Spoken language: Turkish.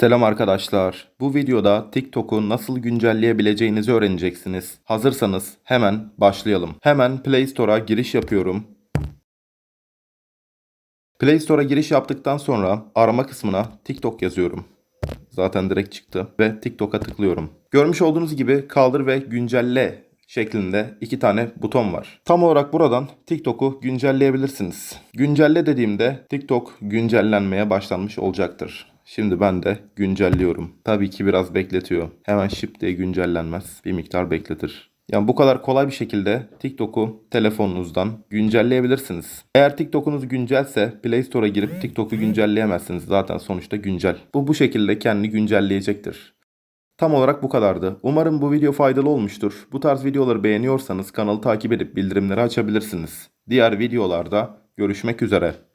Selam arkadaşlar. Bu videoda TikTok'u nasıl güncelleyebileceğinizi öğreneceksiniz. Hazırsanız hemen başlayalım. Hemen Play Store'a giriş yapıyorum. Play Store'a giriş yaptıktan sonra arama kısmına TikTok yazıyorum. Zaten direkt çıktı ve TikTok'a tıklıyorum. Görmüş olduğunuz gibi kaldır ve güncelle şeklinde iki tane buton var. Tam olarak buradan TikTok'u güncelleyebilirsiniz. Güncelle dediğimde TikTok güncellenmeye başlanmış olacaktır. Şimdi ben de güncelliyorum. Tabii ki biraz bekletiyor. Hemen şıp diye güncellenmez. Bir miktar bekletir. Yani bu kadar kolay bir şekilde TikTok'u telefonunuzdan güncelleyebilirsiniz. Eğer TikTok'unuz güncelse Play Store'a girip TikTok'u güncelleyemezsiniz. Zaten sonuçta güncel. Bu bu şekilde kendini güncelleyecektir. Tam olarak bu kadardı. Umarım bu video faydalı olmuştur. Bu tarz videoları beğeniyorsanız kanalı takip edip bildirimleri açabilirsiniz. Diğer videolarda görüşmek üzere.